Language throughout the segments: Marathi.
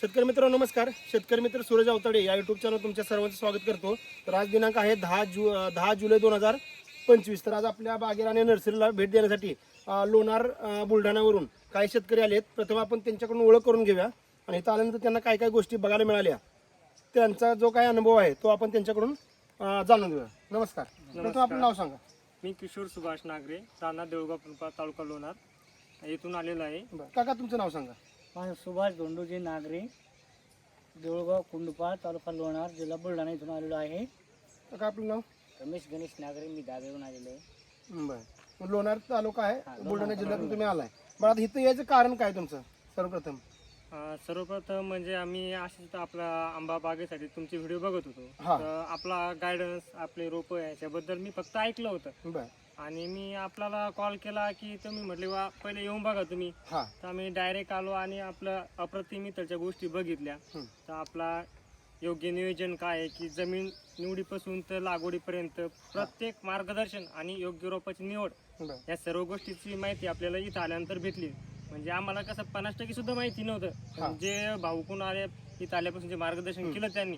शेतकरी मित्र नमस्कार. शेतकरी मित्र सूरज अवताडे या युट्यूब चॅनल तुमच्या सर्वांचं स्वागत करतो. तर आज दिनांक आहे दहा जु दहा जुलै दोन हजार पंचवीस. तर आज आपल्या बागेला आणि नर्सरीला भेट देण्यासाठी लोणार बुलढाण्यावरून काही शेतकरी आलेत. प्रथम आपण त्यांच्याकडून ओळख करून घेऊया. आणि इथं आल्यानंतर त्यांना काय काय गोष्टी बघायला मिळाल्या त्यांचा जो काही अनुभव आहे तो आपण त्यांच्याकडून जाणून घेऊया. नमस्कार. प्रथम आपलं नाव सांगा. मी किशोर सुभाष नागरे राणा देवगाव पिंपळा तालुका लोणार. येथून आलेलो आहे. काका तुमचं नाव सांगा. माझं सुभाष धोंडूजी नागरे देऊळगाव कुंडपा तालुका लोणार जिल्हा बुलढाणा इथून आलेलो आहे. काका आपलं नाव? रमेश गणेश नागरे मी दाबेहून आलेलो आहे. बरं. लोणार तालुका आहे बुलढाणा जिल्ह्यातून तुम्ही आलाय. बरं आता इथं यायचं कारण काय तुमचं सर्वप्रथम? अं, सर्वप्रथम म्हणजे आम्ही असेच आपला आंबा बागेसाठी तुमचे व्हिडिओ बघत होतो. हा. तर आपला गायडन्स आपले रोप याच्याबद्दल मी फक्त ऐकलं होतं. बरं. आणि मी आपल्याला कॉल केला की तुम्ही म्हटले वा पहिले येऊन बघा तुम्ही. हा. तर आम्ही डायरेक्ट आलो आणि आपलं अप्रतिम इथलच्या गोष्टी बघितल्या. तर आपला योग्य नियोजन काय आहे की जमीन निवडीपासून तर लागवडीपर्यंत प्रत्येक मार्गदर्शन आणि योग्य रोपाची निवड बरं. या सर्व गोष्टीची माहिती आपल्याला इथं आल्यानंतर भेटली. म्हणजे आम्हाला कसं पन्नास टक्के सुद्धा माहिती हा. नव्हतं जे भाऊ कोण आले इथं आल्यापासून जे मार्गदर्शन केलं त्यांनी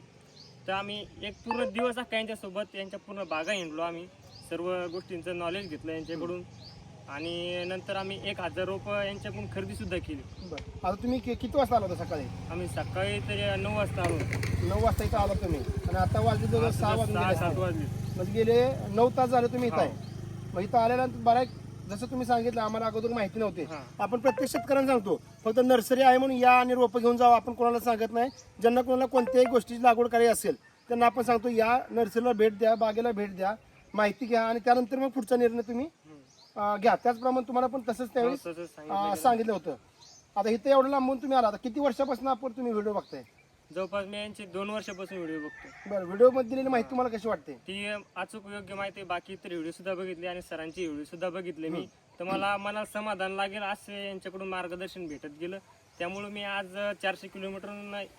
तर आम्ही एक पूर्ण दिवस अख्खा यांच्यासोबत यांच्या पूर्ण बागा हिंडलो आम्ही. सर्व गोष्टींचं नॉलेज घेतलं यांच्याकडून. आणि नंतर आम्ही एक हजार रुपये यांच्याकडून खरेदी सुद्धा केली. बरं. आता तुम्ही कि- किती वाजता आला होता सकाळी? आम्ही सकाळी तरी नऊ वाजता आलो नऊ वाजता इथं आला तुम्ही. आणि आता वाजले जवळ सहा वाजून सहा गेले. सात असतील. वाजले. म्हणजे गेले नऊ तास झाले तुम्ही इथं हो. आहे. मग इथं आल्यानंतर बऱ्याच जसं तुम्ही सांगितलं आम्हाला अगोदर माहिती नव्हती. हा. आपण प्रत्येक शेतकऱ्यांना सांगतो फक्त नर्सरी आहे म्हणून या आणि रोपं घेऊन जावं आपण कोणाला सांगत नाही. ज्यांना कोणाला कोणत्याही गोष्टीची लागवड करायची असेल त्यांना आपण सांगतो या नर्सरीला भेट द्या बागेला भेट द्या. माहिती घ्या आणि त्यानंतर मग पुढचा निर्णय तुम्ही अं, घ्या. त्याचप्रमाणे तुम्हाला पण तसंच तसंच अं, सांगितलं सांगितलं होतं. आता इथं एवढं लांबून तुम्ही आला आता किती वर्षापासून आपण तुम्ही व्हिडिओ बघताय? जवळपास मी यांची दोन वर्षापासून व्हिडिओ बघतो बरं व्हिडिओमध्ये दिलेली माहिती तुम्हाला कशी वाटते? ती अचूक योग्य माहिती बाकी इतर व्हिडिओ सुद्धा बघितले आणि सरांचे व्हिडिओ सुद्धा बघितले मी. तर मला मनाला समाधान लागेल असे यांच्याकडून मार्गदर्शन भेटत गेलं. त्यामुळे मी आज चारशे किलोमीटर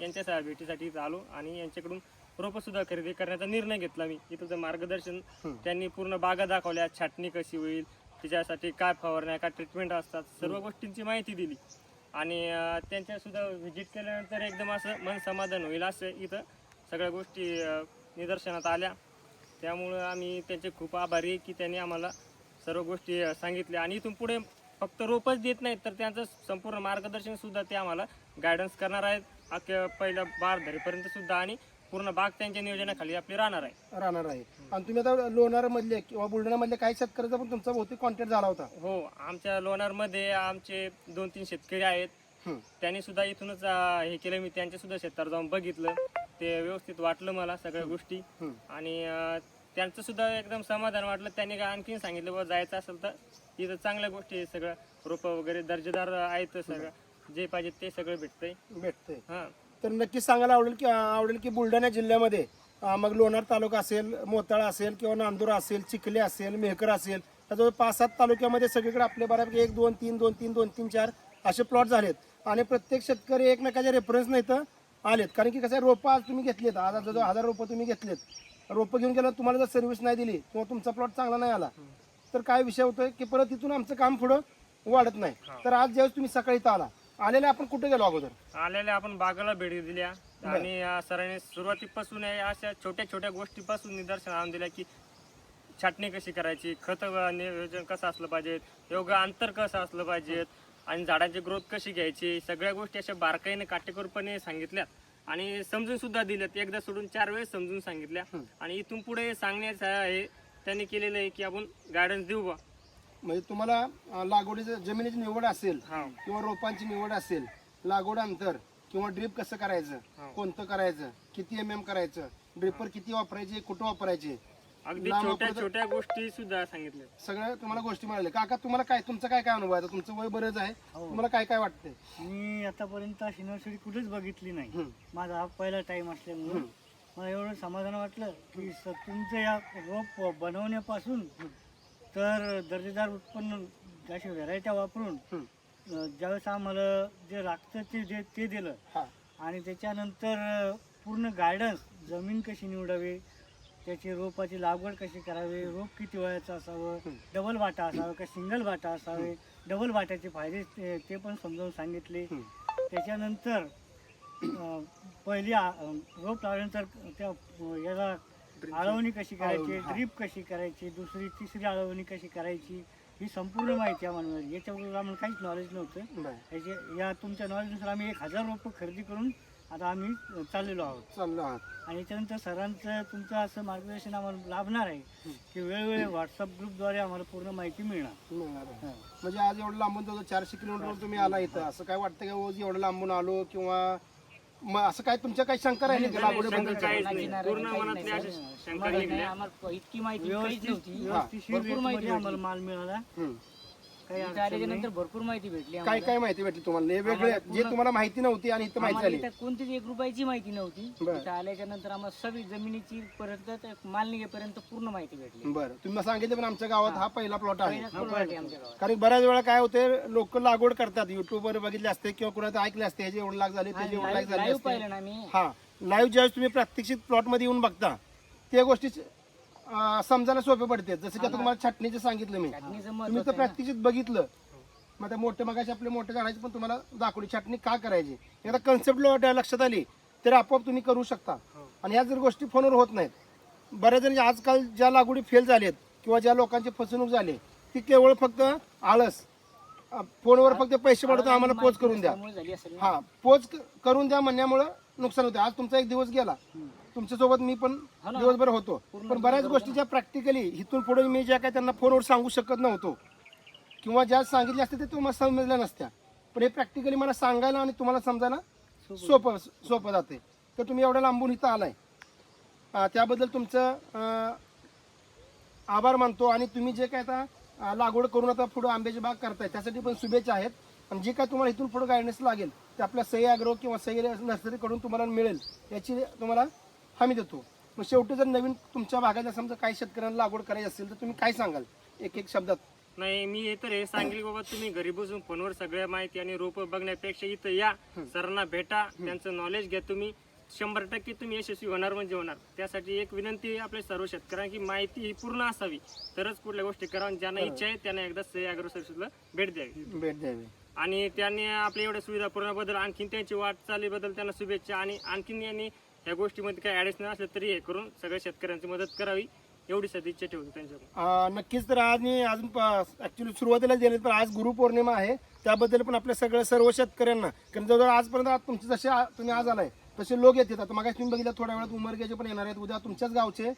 यांच्या भेटीसाठी इथं आलो आणि यांच्याकडून रोपं सुद्धा खरेदी करण्याचा निर्णय घेतला मी. इथं मार्गदर्शन त्यांनी पूर्ण बागा दाखवल्या. छाटणी कशी होईल तिच्यासाठी काय फवारण्या काय ट्रीटमेंट असतात सर्व गोष्टींची माहिती दिली. आणि अं, त्यांच्या सुद्धा व्हिजिट केल्यानंतर एकदम असं मन समाधान होईल असं इथं सगळ्या गोष्टी निदर्शनात आल्या. त्यामुळं आम्ही त्यांचे खूप आभारी की त्यांनी आम्हाला सर्व गोष्टी सांगितल्या. आणि इथून पुढे फक्त रोपच देत नाहीत तर त्यांचं संपूर्ण मार्गदर्शन सुद्धा ते आम्हाला गायडन्स करणार आहेत. अख्ख्या पहिल्या बार धरीपर्यंत सुद्धा. आणि पूर्ण बाग त्यांच्या नियोजनाखाली आपली राहणार आहे. राहणार आहे. आणि तुम्ही आता लोणार मधले किंवा बुलढाणा मधले काही शेतकऱ्याचा पण तुमचा बहुतेक कॉन्टॅक्ट झाला होता. हो आमच्या लोणारमध्ये आमचे दोन तीन शेतकरी आहेत. हं. त्यांनी सुद्धा इथूनच हे केलं. मी त्यांच्या सुद्धा शेतात जाऊन बघितलं. ते व्यवस्थित वाटलं मला सगळ्या गोष्टी. हं. आणि अं, त्यांचं सुद्धा एकदम समाधान वाटलं. त्यांनी काय आणखीन सांगितलं बाबा जायचं असेल तर इथं चांगल्या गोष्टी आहे सगळं. रोपं वगैरे दर्जेदार आहेत सगळं. जे पाहिजे ते सगळं भेटतंय. भेटते हां. तर नक्कीच सांगायला आवडेल की आवडेल की बुलढाणा जिल्ह्यामध्ये मग लोणार तालुका असेल मोताळा असेल किंवा नांदुरा असेल चिखले असेल मेहकर असेल त्याजवळ पाच सात तालुक्यामध्ये सगळीकडे आपले बऱ्यापैकी एक दोन तीन दोन तीन दोन तीन चार असे प्लॉट झालेत. आणि प्रत्येक शेतकरी एकमेकाच्या रेफरन्स इथं आलेत. कारण की कसं आहे रोपं आज तुम्ही घेतलेत. आज जवळ हजार रोपं तुम्ही घेतलेत. रोपं घेऊन गेलं तुम्हाला जर सर्व्हिस नाही दिली किंवा तुमचा प्लॉट चांगला नाही आला तर काय विषय होतोय की परत इथून आमचं काम पुढं वाढत नाही. तर आज ज्यावेळेस तुम्ही सकाळी इथं आला आलेले आपण कुठे गेलो अगोदर? आलेल्या आपण बागाला भेटी दिल्या. आणि अं, सरांनी सुरुवातीपासून अशा छोट्या छोट्या गोष्टीपासून निदर्शन आणून दिल्या की छाटणी कशी करायची खत नियोजन कसं असलं पाहिजे योग्य अंतर कसं असलं पाहिजे आणि झाडांची ग्रोथ कशी घ्यायची सगळ्या गोष्टी अशा बारकाईने काटेकोरपणे सांगितल्या आणि समजून सुद्धा दिल्यात. एकदा सोडून चार वेळेस समजून सांगितल्या. आणि इथून पुढे सांगण्याचं हे त्यांनी केलेलं आहे की आपण गायडन्स देऊ बा म्हणजे तुम्हाला अं, लागवडीचं जमिनीची निवड असेल हा. किंवा रोपांची निवड असेल लागवड अंतर किंवा ड्रीप कसं करायचं. कोणतं करायचं किती एम एम करायचं ड्रिपर किती वापरायचे कुठं वापरायचे? अगदी लांब छोट्या वापरत- छोट्या गोष्टी सुद्धा सांगितल्या. सगळ्या तुम्हाला गोष्टी मिळाल्या. काका तुम्हाला काय तुमचं काय काय अनुभव आहे? आता तुमचं वय बरंच आहे. हो. तुम्हाला काय काय वाटतंय? मी आतापर्यंत अशी नर्सरी कुठेच बघितली नाही. माझा हा पहिला टाइम असल्यामुळे. मला एवढं समाधान वाटलं की स- तुमचं या रोप बनवण्यापासून तर दर्जेदार उत्पन्न अशा व्हरायट्या वापरून. अं, ज्यावेळेस आम्हाला जे लागतं ते जे ते दिलं हा आणि त्याच्यानंतर अं, पूर्ण गायडन्स जमीन कशी निवडावी त्याची रोपाची लागवड कशी करावी रोप किती वयाचं असावं. डबल वाटा असावं का सिंगल वाटा असावे डबल वाट्याचे फायदे ते- ते पण समजावून सांगितले. त्याच्यानंतर अं, पहिली आ- अं, रोप लावल्यानंतर त्या अं, याला आळवणी कशी करायची? आळवणी, हा. ड्रीप कशी करायची? दुसरी तिसरी आळवणी कशी करायची? ही संपूर्ण माहिती आम्हाला मिळाली. याच्याबरोबर आम्हाला काहीच नॉलेज नव्हतं. याचे या तुमच्या नॉलेजनुसार आम्ही एक हजार रोपं खरेदी करून आता आम्ही चाललेलो आहोत. चाललो आहात. आणि याच्यानंतर सरांचं तुमचं असं मार्गदर्शन आम्हाला लाभणार आहे की वेळोवेळी व्हॉट्सअप ग्रुपद्वारे आम्हाला पूर्ण माहिती मिळणार. मिळणार आहे. म्हणजे आज एवढं लांबून जवळ चारशे किलोमीटर तुम्ही आला इथं. असं काय वाटतं का रोज एवढं लांबून आलो किंवा मग असं काय तुमच्या काही शंका राहिली का शंका लागवडीबद्दल काहीच नाही. पूर्ण मनातली अशी शंका निघल्या आम्हाला इतकी माहिती काहीच नव्हती. भरपूर माहिती आम्हाला. माल मिळाला. काही. नंतर भरपूर माहिती भेटली काय आम्हाला. काय माहिती भेटली तुम्हाला? हे वेगळे आम्हाला जे पूर्ण- तुम्हाला माहिती नव्हती आणि इथं माहिती आम्हाला झाली. इथं कोणतीच एक रुपयाची माहिती नव्हती. बरं. इथं आल्याच्यानंतर आम्हाला सगळी जमिनीची पर्यंत ते माल निघेपर्यंत पूर्ण माहिती भेटली. बरं. तुम्ही सांगितलं पण आमच्या गावात हा. पहिला प्लॉट आहे. पहिलाच पूर्ण वाटे आमच्या गावात. कारण बऱ्याच वेळा काय होते लोक लागवड करतात. युट्यूबवर बघितले असते किंवा कुणाचं ऐकले असते ह्याचे एवढं लाख झाले त्याचे एवढं लाख झाले लाईव्ह असते. पाहिलं ना मी. हा. लाईव्ह ज्यावेळेस तुम्ही प्रात्यक्षिक प्लॉटमध्ये येऊन बघता त्या गोष्टी अं, समजायला सोपे पडते. जसं की आता तुम्हाला छाटणीचं सांगितलं मी. छाटणीचं तुम्ही तर प्रात्यक्षिक बघितलं. मग त्या मोठे मगाशी आपले मोठे झाडाची पण तुम्हाला दाखवली. छाटणी का करायची? एकदा कन्सेप्ट लक्षात आली तर आपोआप तुम्ही करू शकता. आणि ह्या जर गोष्टी फोनवर होत नाहीत बऱ्याच जण आजकाल ज्या लागवडी फेल झालेत किंवा ज्या लोकांची फसवणूक झाली ती केवळ फक्त आळस. अं, फोनवर फक्त पैसे पडतो आम्हाला पोच करून द्या. त्यामुळे झाली असेल ना. हा पोच क- करून द्या म्हणण्यामुळं नुकसान होते. आज तुमचा एक दिवस गेला. सोबत मी पण हो. दिवसभर होतो. पण बऱ्याच गोष्टी ज्या प्रॅक्टिकली इथून पुढे मी ज्या काय त्यांना फोनवर सांगू शकत नव्हतो. किंवा ज्या सांगितल्या असत्या ते तुम्हाला समजल्या नसत्या. पण हे प्रॅक्टिकली मला सांगायला आणि तुम्हाला समजायला सोपं सोपं जाते तर तुम्ही एवढ्या लांबून इथं आलाय. त्याबद्दल तुमचं आभार मानतो आणि तुम्ही जे काय आता लागवड करून आता पुढे आंब्याची बाग करताय त्यासाठी पण शुभेच्छा आहेत. आणि जे काय तुम्हाला इथून पुढे गायडन्स लागेल ते आपल्या सही किंवा सही नर्सरीकडून तुम्हाला मिळेल याची तुम्हाला हमी देतो. मग शेवटी जर नवीन तुमच्या भागात समजा काही शेतकऱ्यांना लागवड करायची असेल तर तुम्ही काय सांगाल? एक एक शब्दात. नाही मी हे तर हे सांगेल बाबा तुम्ही घरी बसून फोनवर सगळ्या माहिती आणि रोप बघण्यापेक्षा इथं या सरांना भेटा त्यांचं नॉलेज घ्या तुम्ही. शंभर टक्के तुम्ही यशस्वी होणार म्हणजे होणार. त्यासाठी एक विनंती आहे आपल्या सर्व शेतकऱ्यांना की माहिती ही पूर्ण असावी. तरच कुठल्या गोष्टी करा ज्यांना इच्छा आहे त्यांना एकदा सही अग्रो सर्व्हिसला भेट द्यावी. भेट द्यावी. आणि त्यांनी आपल्या एवढ्या सुविधा पुरवण्याबद्दल आणखीन त्यांची वाटचालीबद्दल त्यांना शुभेच्छा आणि आणखीन यांनी या गोष्टीमध्ये काही ॲडिशनल असलं तरी हे करून सगळ्या शेतकऱ्यांची मदत करावी एवढी सदिच्छा ठेवतो त्यांच्याकडून. नक्कीच तर आज मी अजून ऍक्च्युली सुरुवातीला गेले तर आज गुरुपौर्णिमा आहे. त्याबद्दल पण आपल्या सगळ्या सर्व शेतकऱ्यांना कारण जवळजवळ आजपर्यंत आज तुमचे जसे आ- तुम्ही आज आलाय तसे लोक येतात. आता मग तुम्ही बघितलं थोड्या वेळात उमरग्याचे पण येणार आहेत. उद्या तुमच्याच गावचे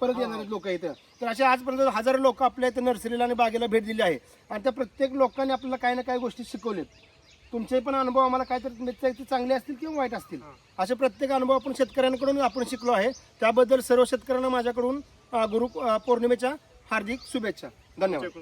परत येणार आहेत लोक इथं. तर असे आजपर्यंत हजारो लोक आपल्या इथं नर्सरीला आणि बागेला भेट दिली आहे. आणि त्या प्रत्येक लोकांनी आपल्याला काही ना काही गोष्टी शिकवल्यात तुमचे पण अनुभव आम्हाला काहीतरी मित्राचे चांगले असतील किंवा वाईट असतील. असे प्रत्येक अनुभव आपण शेतकऱ्यांकडून आपण शिकलो आहे. त्याबद्दल सर्व शेतकऱ्यांना माझ्याकडून गुरु पौर्णिमेच्या हार्दिक शुभेच्छा. धन्यवाद.